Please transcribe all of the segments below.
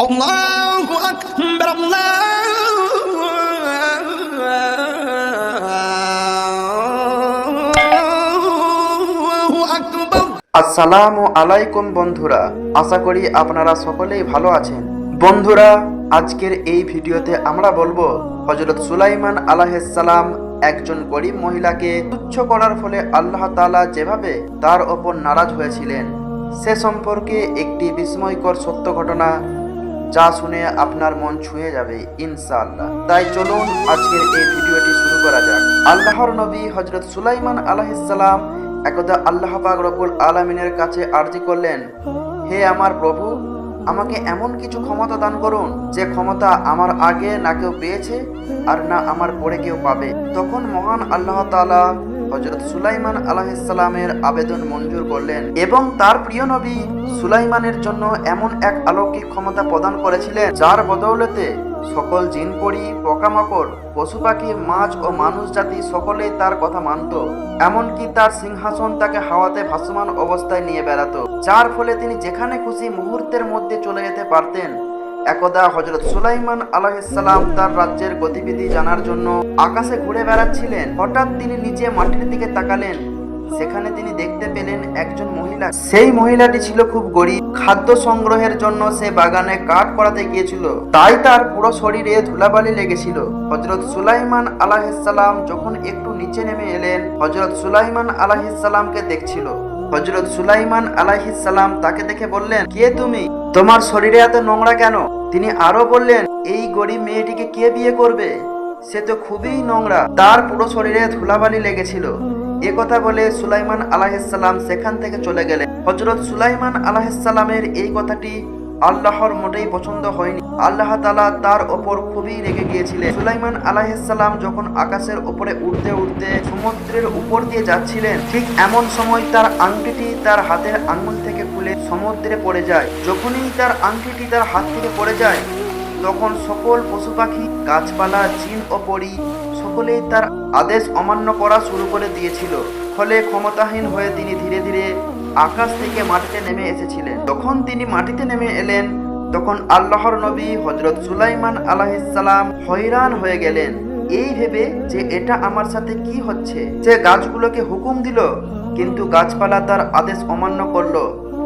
الله أكبر الله أكبر আসসালামু আলাইকুম বন্ধুরা আশা করি আপনারা সকলেই ভালো আছেন বন্ধুরা আজকের এই ভিডিওতে আমরা বলবো হজরত সুলাইমান আলাহিসাল্লাম একজন গরিব মহিলাকে তুচ্ছ করার ফলে আল্লাহ তাআলা যেভাবে তার ওপর নারাজ হয়েছিলেন সে সম্পর্কে একটি বিস্ময়কর সত্য ঘটনা যা শুনে আপনার মন ছুঁয়ে যাবে, ইনশাআল্লাহ। তাই চলুন আজকের এই ভিডিওটি শুরু করা যাক। আল্লাহর নবী হজরত সুলাইমান আলাহিসাল্লাম একদা আল্লাহ পাক রবুল আলমিনের কাছে আর্জি করলেন, হে আমার প্রভু, আমাকে এমন কিছু ক্ষমতা দান করুন, যে ক্ষমতা আমার আগে না কেউ পেয়েছে আর না আমার পরে কেউ পাবে। তখন মহান আল্লাহ তাআলা হজরত সুলাইমান আলাহিসাল্লামের আবেদন মঞ্জুর করলেন এবং তার প্রিয় নবী সুলাইমানের জন্য এমন এক অলৌকিক ক্ষমতা প্রদান করেছিলেন, যার বদৌলতে সকল জিনপড়ি পোকামাকড় পশু পাখি মাছ ও মানুষ জাতি সকলেই তার কথা মানত। এমনকি তার সিংহাসন তাকে হাওয়াতে ভাসমান অবস্থায় নিয়ে বেড়াতো, যার ফলে তিনি যেখানে খুশি মুহূর্তের মধ্যে চলে যেতে পারতেন। একদা হজরত সুলাইমান আলাহিসাল্লাম তার রাজ্যের গতিবিধি জানার জন্য আকাশে ঘুরে বেড়াচ্ছিলেন। হঠাৎ তিনি নিচে মাটির দিকে তাকালেন। সেখানে তিনি দেখতে পেলেন একজন মহিলা। সেই মহিলাটি ছিল খুব গরিব। খাদ্য সংগ্রহের জন্য সে বাগানে কাঠ করাতে গিয়েছিল। তাই তার পুরো শরীরে ধুলাবালি লেগেছিল। হজরত সুলাইমান আলাহিসাল্লাম যখন একটু নিচে নেমে এলেন হজরত সুলাইমান আলাহিসাল্লামকে দেখছিল। হজরত সুলাইমান আলাইহিসাল্লাম তাকে দেখে বললেন, কে তুমি? তোমার শরীরে এত নোংরা কেন? তিনি আরও বললেন, এই গরিব মেয়েটিকে কে বিয়ে করবে? সে তো খুবই নোংরা। তার পুরো শরীরে ধুলাবালি লেগেছিল। এ কথা বলে সুলাইমান আলাহিসাল্লাম সেখান থেকে চলে গেলেন। হজরত সুলাইমান আলাহিসাল্লামের এই কথাটি আল্লাহর মোটেই পছন্দ হয়নি। আল্লাহ তালা তার ওপর খুবই রেগে গিয়েছিলেন। সুলাইমান আলাহিসাল্লাম যখন আকাশের ওপরে উঠতে উঠতে সমুদ্রের উপর দিয়ে যাচ্ছিলেন, ঠিক এমন সময় তার আংটিটি তার হাতের আঙুল থেকে খুলে সমুদ্রে পড়ে যায়। যখনই তার আংটিটি তার হাত থেকে পড়ে যায়, তখন সকল পশু পাখি গাছপালা, জিন ও পরি সকলেই তার আদেশ অমান্য করা শুরু করে দিয়েছিল। ফলে ক্ষমতাহীন হয়ে তিনি ধীরে ধীরে আকাশ থেকে মাটিতে নেমে এসেছিলেন। যখন তিনি মাটিতে নেমে এলেন, তখন আল্লাহর নবী হজরত সুলাইমান আলাহিসাল্লাম হয়রান হয়ে গেলেন। এই ভেবে যে এটা আমার সাথে কি হচ্ছে? যে গাছগুলোকে হুকুম দিল, কিন্তু গাছপালা তার আদেশ অমান্য করল।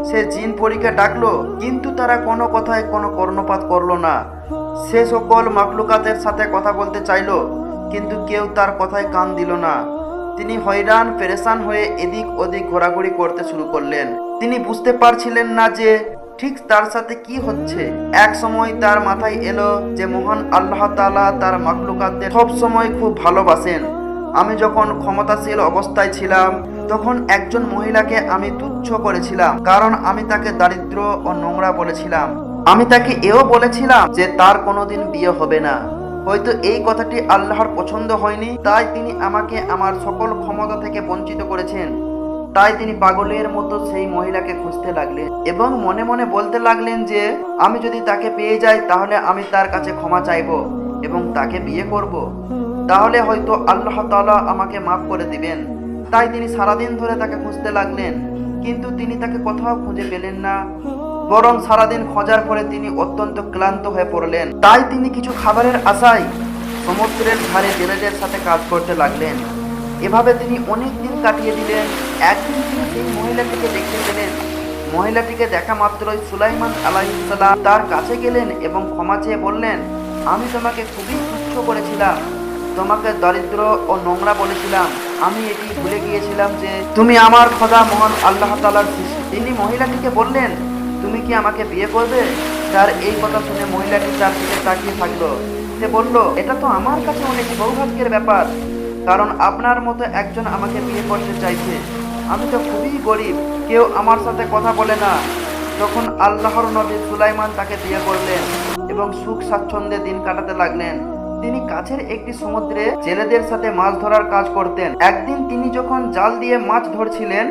সে জিন পরীক্ষা ডাকলো, কিন্তু তারা কোনো কথায় কোনো কর্ণপাত করল না। সে সকল মাকলুকাতের সাথে কথা বলতে চাইলো, কিন্তু কেউ তার কথায় কান দিল না। তিনি হয়রান, পেরেশান হয়ে এদিক ওদিক ঘোরাঘুরি করতে শুরু করলেন। তিনি বুঝতে পারছিলেন না যে ঠিক তার সাথে কি হচ্ছে। এক সময় তার মাথায় এলো যে মহান আল্লাহ তালা তার মাকলুকাতদের সব সময় খুব ভালোবাসেন। আমি যখন ক্ষমতাশীল অবস্থায় ছিলাম তখন একজন মহিলাকে আমি তুচ্ছ করেছিলাম, কারণ আমি তাকে দারিদ্র ও নোংরা বলেছিলাম। আমি তাকে এও বলেছিলাম যে তার কোনোদিন বিয়ে হবে না। হয়তো এই কথাটি আল্লাহর পছন্দ হয়নি, তাই তিনি আমাকে আমার সকল ক্ষমতা থেকে বঞ্চিত করেছেন। তাই তিনি পাগলের মতো সেই মহিলাকে খুঁজতে লাগলেন এবং মনে মনে বলতে লাগলেন যে, আমি যদি তাকে পেয়ে যাই, তাহলে আমি তার কাছে ক্ষমা চাইব এবং তাকে বিয়ে করব। তাহলে হয়তো আল্লাহ তাআলা আমাকে মাফ করে দিবেন। তাই তিনি সারাদিন ধরে তাকে খুঁজতে লাগলেন, কিন্তু তিনি তাকে কোথাও খুঁজে পেলেন না। বরং সারাদিন খোঁজার পরে তিনি অত্যন্ত ক্লান্ত হয়ে পড়লেন। তাই তিনি কিছু খাবারের আশায় সমুদ্রের ধারে জেলেদের সাথে কাজ করতে লাগলেন। এভাবে তিনি অনেক দিন কাটিয়ে দিলেন। একদিন তিনি সেই মহিলাটিকে দেখতে পেলেন। মহিলাটিকে দেখা মাত্রই সুলাইমান আলাইসাল্লাম তার কাছে গেলেন এবং ক্ষমা চেয়ে বললেন, আমি তোমাকে খুবই তুচ্ছ করেছিলাম। তোমাকে দরিদ্র ও নোংরা বলেছিলাম। আমি এটি ভুলে গিয়েছিলাম যে তুমি আমার খোদা মহান আল্লাহ তালার তিনি মহিলাটিকে বললেন, তুমি কি আমাকে বিয়ে করবে? তার এই কথা শুনে মহিলাটি তার দিকে তাকিয়ে থাকল। সে বলল, এটা তো আমার কাছে অনেক সৌভাগ্যের ব্যাপার, কারণ আপনার মতো একজন আমাকে বিয়ে করতে চাইছে। আমি তো খুবই গরিব, কেউ আমার সাথে কথা বলে না। তখন আল্লাহর নবী সুলাইমান তাকে বিয়ে করলেন এবং সুখ স্বাচ্ছন্দ্যে দিন কাটাতে লাগলেন। তিনি কাছের একটি সমুদ্রে জেলেদের সাথে মাছ ধরার কাজ করতেন। একদিন তিনি যখন জাল দিয়ে মাছ ধরছিলেন,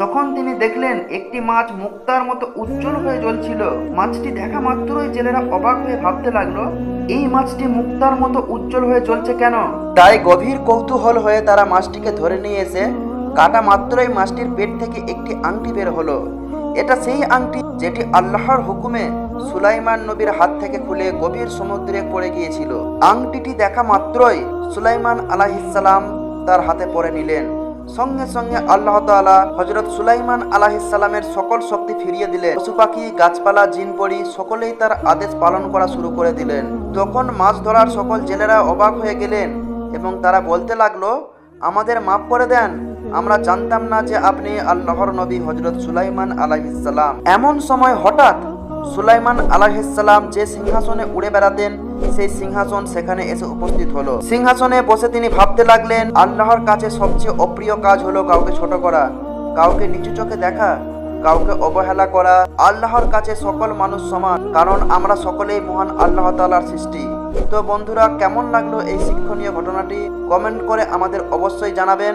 তখন তিনি দেখলেন একটি মাছ মুক্তার মতো উজ্জ্বল হয়ে জ্বলছিল। মাছটি দেখা মাত্রই জেলেরা অবাক হয়ে ভাবতে লাগল, এই মাছটি মুক্তার মতো উজ্জ্বল হয়ে জ্বলছে কেন? তাই গভীর কৌতূহল হয়ে তারা মাছটিকে ধরে নিয়ে এসে কাটা মাত্রই মাছটির পেট থেকে একটি আংটি বের হলো। এটা সেই আংটি যেটি আল্লাহর হুকুমে সুলাইমান নবীর হাত থেকে খুলে গভীর সমুদ্রে পড়ে গিয়েছিল। আংটিটি দেখা মাত্রই সুলাইমান আলাহিসাল্লাম তার হাতে পরে নিলেন। সঙ্গে সঙ্গে আল্লাহ তাআলা হজরত সুলাইমান আলাহিসাল্লামের সকল শক্তি ফিরিয়ে দিলেন। পশু পাখি গাছপালা জিনপড়ি সকলেই তার আদেশ পালন করা শুরু করে দিলেন। তখন মাছ ধরার সকল জেলেরা অবাক হয়ে গেলেন এবং তারা বলতে লাগল, আমাদের মাফ করে দেন। আমরা জানতাম না যে আপনি আল্লাহর নবী হজরত সুলাইমান আলাহিসাল্লাম এমন সময় হঠাৎ সুলাইমান আলাহিসাল্লাম যে সিংহাসনে উড়ে বেড়াতেন, সেই সিংহাসন সেখানে এসে উপস্থিত হলো। সিংহাসনে বসে তিনি ভাবতে লাগলেন, আল্লাহর কাছে সবচেয়ে অপ্রিয় কাজ হলো কাউকে ছোট করা, কাউকে নিচু চোখে দেখা, কাউকে অবহেলা করা। আল্লাহর কাছে সকল মানুষ সমান, কারণ আমরা সকলেই মহান আল্লাহ তাআলার সৃষ্টি। তো বন্ধুরা, কেমন লাগল এই শিক্ষণীয় ঘটনাটি? কমেন্ট করে আমাদের অবশ্যই জানাবেন।